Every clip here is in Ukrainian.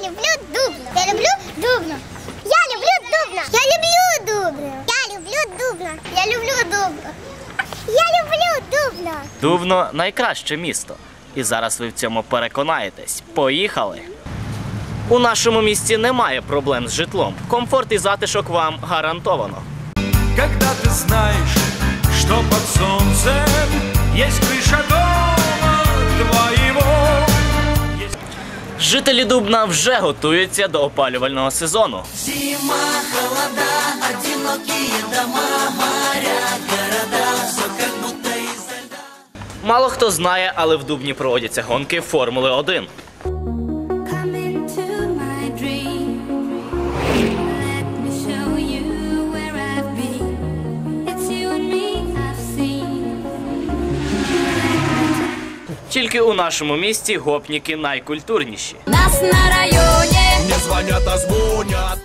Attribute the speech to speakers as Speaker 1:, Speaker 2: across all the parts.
Speaker 1: Я люблю Дубно. Я люблю Дубно. Я люблю Дубно. Я люблю Дубно. Я люблю Дубно. Я люблю Дубно. Я люблю Дубно.
Speaker 2: Дубно найкраще місто. І зараз ви в цьому переконаєтесь. Поїхали! У нашому місті немає проблем з житлом. Комфорт і затишок вам гарантовано.
Speaker 3: Когда ты знаешь, что под солнцем есть крыша дома
Speaker 2: Жителі Дубна вже готуються до опалювального сезону.
Speaker 4: Зима, холода, одинокі дома, моря, города, все як будто із льда.
Speaker 2: Мало хто знає, але в Дубні проводяться гонки Формули 1. Тільки у нашому місті гопніки найкультурніші.
Speaker 5: Нас на районе.
Speaker 3: Мне звонят, а звонят.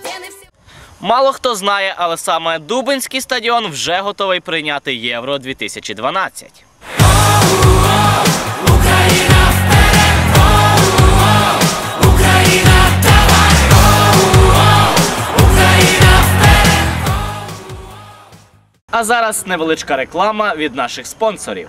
Speaker 2: Мало хто знає, але саме Дубинський стадіон вже готовий прийняти Євро 2012. А зараз невеличка реклама від наших спонсорів.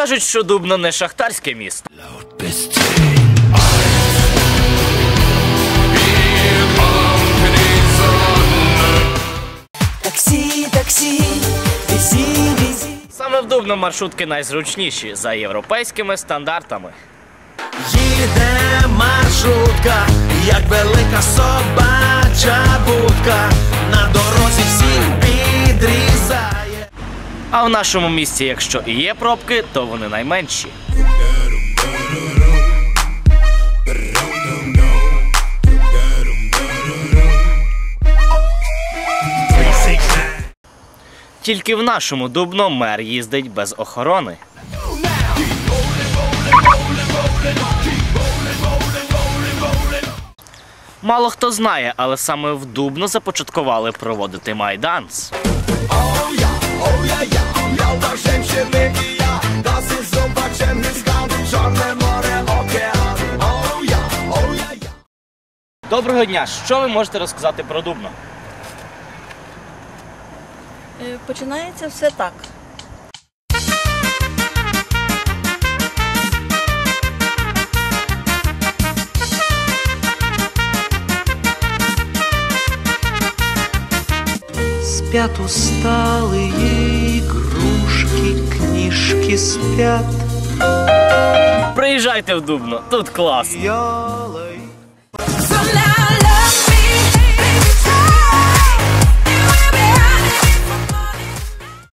Speaker 2: Кажуть, що Дубно не шахтарське місто. Саме в Дубно маршрутки найзручніші за європейськими стандартами.
Speaker 3: Їде маршрутка, як велика собача будка.
Speaker 2: А в нашому місті, якщо і є пробки, то вони найменші. Тільки в нашому дубно мер їздить без охорони. Мало хто знає, але саме в Дубно започаткували проводити майданс. Доброго дня! Що ви можете розказати про Дубно?
Speaker 6: Е, Починається все так.
Speaker 4: Спят усталые игрушки, книжки спят.
Speaker 2: Приїжджайте в Дубно, тут класно.